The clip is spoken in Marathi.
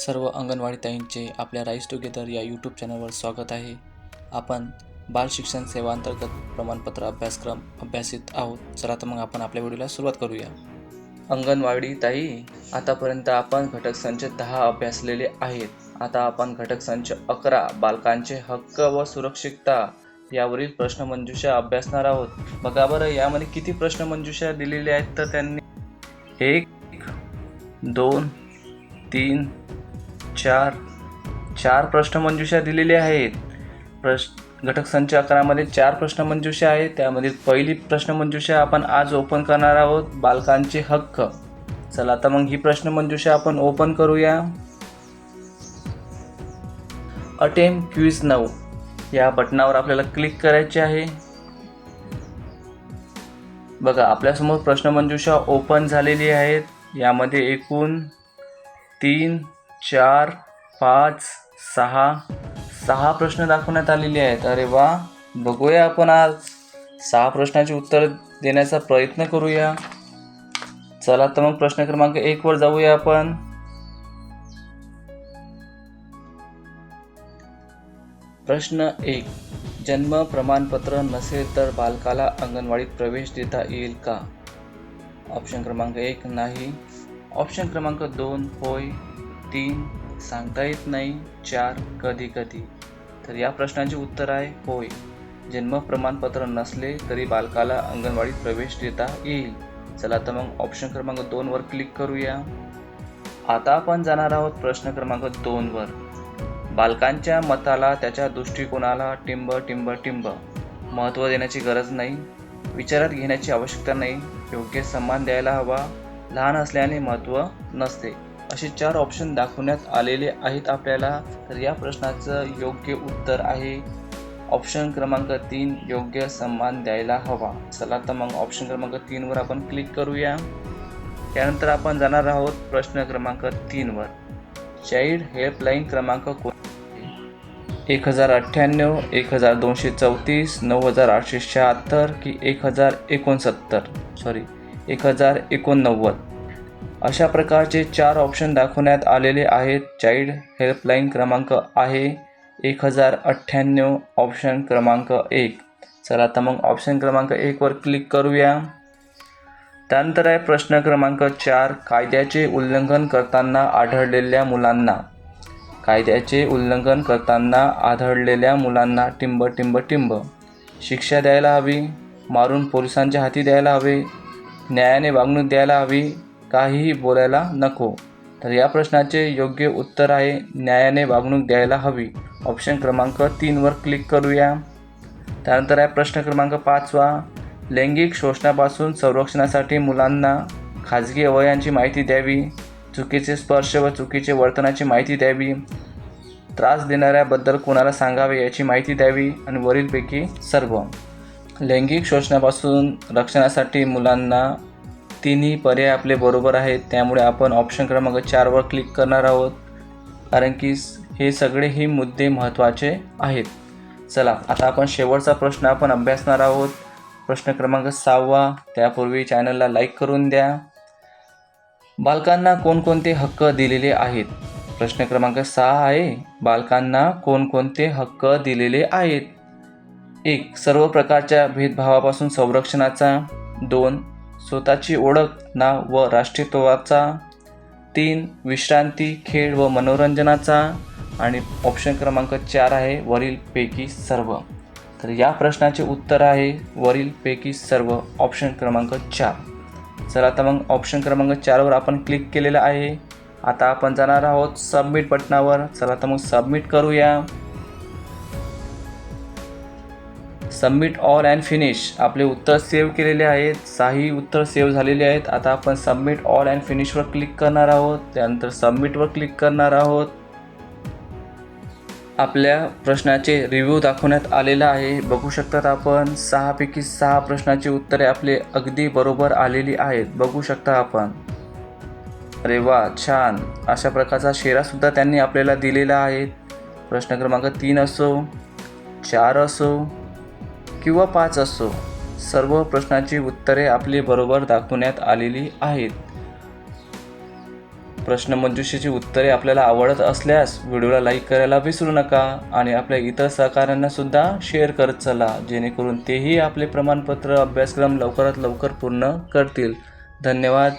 सर्व अंगणवाडी ताईंचे आपल्या राईस टुगेदर या यूट्यूब चॅनलवर स्वागत आहे. आपण बाल शिक्षण सेवा अंतर्गत प्रमाणपत्र अभ्यासक्रम अभ्यासित आहोत. चला तर मग आपण आपल्या व्हिडिओला सुरुवात करूया. अंगणवाडी ताई आतापर्यंत आपण घटक संच दहा अभ्यासलेले आहेत. आता आपण घटक संच अकरा बालकांचे हक्क व सुरक्षितता यावरील प्रश्नमंजुषा अभ्यासणार आहोत. बघा बरं यामध्ये किती प्रश्नमंजुषा दिलेल्या आहेत तर त्यांनी एक दोन तीन चार. चार प्रश्नमंजुषा दिलेल्या आहेत. प्रश घटक संच अकरामध्ये चार प्रश्नमंजुषा आहेत. त्यामध्ये पहिली प्रश्नमंजुषा आपण आज ओपन करणार आहोत. बालकांचे हक्क. चला आता मग ही प्रश्नमंजुषा आपण ओपन करूया. अटेम क्विज नऊ. या बटनावर आपल्याला क्लिक करायचे आहे. बघा आपल्यासमोर प्रश्नमंजुषा ओपन झालेली आहेत. यामध्ये एकूण तीन चार पाच सहा सहा प्रश्न दाखवण्यात आलेले आहेत. अरे वा बघूया आपण आज. सहा प्रश्नाची उत्तर देण्याचा प्रयत्न करूया. चला तर मग प्रश्न क्रमांक एक वर जाऊया आपण. प्रश्न एक जन्म प्रमाणपत्र नसेल तर बालकाला अंगणवाडीत प्रवेश देता येईल का? ऑप्शन क्रमांक एक नाही. ऑप्शन क्रमांक दोन होय. तीन सांगता येत नाही चार कधी कधी. तर या प्रश्नाचे उत्तर आहे होय. जन्म प्रमाणपत्र नसले तरी बालकाला अंगणवाडीत प्रवेश देता येईल. चला तर मग ऑप्शन क्रमांक दोनवर क्लिक करूया. आता आपण जाणार आहोत प्रश्न क्रमांक दोनवर बालकांच्या मताला त्याच्या दृष्टिकोनाला टिंब टिंब टिंब. महत्त्व देण्याची गरज नाही. विचारात घेण्याची आवश्यकता नाही. योग्य सन्मान द्यायला हवा. लहान असल्याने महत्त्व नसते. असे चार ऑप्शन दाखवण्यात आलेले आहेत आपल्याला. तर या प्रश्नाचं योग्य उत्तर आहे. ऑप्शन क्रमांक तीन योग्य सन्मान द्यायला हवा. चला तर मग ऑप्शन क्रमांक तीनवर आपण क्लिक करूया. त्यानंतर आपण जाणार आहोत प्रश्न क्रमांक तीनवर चाइल्ड हेल्पलाईन क्रमांक कोण एक हजार अठ्ठ्याण्णव एक हजार दोनशे चौतीस नऊ हजार आठशे शहात्तर की एक हजार एकोणसत्तर. सॉरी एक हजार एकोणनव्वद. अशा प्रकारचे चार ऑप्शन दाखवण्यात आलेले आहेत. चाइल्ड हेल्पलाईन क्रमांक आहे. एक हजार अठ्ठ्याण्णव ऑप्शन क्रमांक एक. चला आता मग ऑप्शन क्रमांक एकवर क्लिक करूया. त्यानंतर आहे प्रश्न क्रमांक चार. कायद्याचे उल्लंघन करताना आढळलेल्या मुलांना. कायद्याचे उल्लंघन करताना आढळलेल्या मुलांना टिंब टिंब टिंब. शिक्षा द्यायला हवी. मारून पोलिसांच्या हाती द्यायला हवे. न्यायाने वागणूक द्यायला हवी. काहीही बोलायला नको. तर या प्रश्नाचे योग्य उत्तर आहे न्यायाने वागणूक द्यायला हवी. ऑप्शन क्रमांक तीनवर क्लिक करूया. त्यानंतर आहे प्रश्न क्रमांक पाचवा लैंगिक शोषणापासून संरक्षणासाठी मुलांना खाजगी अवयांची माहिती द्यावी. चुकीचे स्पर्श व चुकीचे वर्तनाची माहिती द्यावी. त्रास देणाऱ्याबद्दल कोणाला सांगावे याची माहिती द्यावी आणि वरीलपैकी सर्व. लैंगिक शोषणापासून रक्षणासाठी मुलांना तिन्ही पर्याय आपले बरोबर आहेत त्यामुळे आपण ऑप्शन क्रमांक चारवर क्लिक करणार आहोत. कारण की हे सगळे हे मुद्दे महत्त्वाचे आहेत. चला आता आपण शेवटचा प्रश्न आपण अभ्यासणार आहोत. प्रश्न क्रमांक सहावा त्यापूर्वी चॅनलला लाईक करून द्या. बालकांना कोणकोणते हक्क दिलेले आहेत? प्रश्न क्रमांक सहा आहे बालकांना कोणकोणते हक्क दिलेले आहेत? एक सर्व प्रकारच्या भेदभावापासून संरक्षणाचा. दोन स्वतःची ओळख नाव व राष्ट्रीयत्वाचा तीन विश्रांती खेळ व मनोरंजनाचा आणि ऑप्शन क्रमांक चार आहे वरीलपैकी सर्व. तर या प्रश्नाचे उत्तर आहे वरीलपैकी सर्व ऑप्शन क्रमांक चार. चला आता मग ऑप्शन क्रमांक चारवर आपण क्लिक केलेलं आहे. आता आपण जाणार आहोत सबमिट बटनावर चला तर मग सबमिट करूया. सबमिट ऑल अँड फिनिश आपले उत्तर सेव्ह केलेले आहेत साही उत्तर सेव्ह झालेले आहेत. आता आपण सबमिट ऑल अँड फिनिशवर क्लिक करणार आहोत. त्यानंतर सबमिटवर क्लिक करणार आहोत. आपल्या प्रश्नाचे रिव्ह्यू दाखवण्यात आलेला आहे. बघू शकतात आपण सहापैकी सहा प्रश्नाची उत्तरे आपले अगदी बरोबर आलेली आहेत. बघू शकता आपण. अरे वा छान. अशा प्रकारचा शेरासुद्धा त्यांनी आपल्याला दिलेला आहे. प्रश्न क्रमांक तीन असो चार असो किंवा पाच असो सर्व प्रश्नाची उत्तरे आपली बरोबर दाखवण्यात आलेली आहेत. प्रश्नमंजुषेची उत्तरे आपल्याला आवडत असल्यास व्हिडिओला लाईक करायला विसरू नका आणि आपल्या इतर सहकाऱ्यांना सुद्धा शेअर करत चला जेणेकरून तेही आपले प्रमाणपत्र अभ्यासक्रम लवकरात लवकर पूर्ण करतील. धन्यवाद.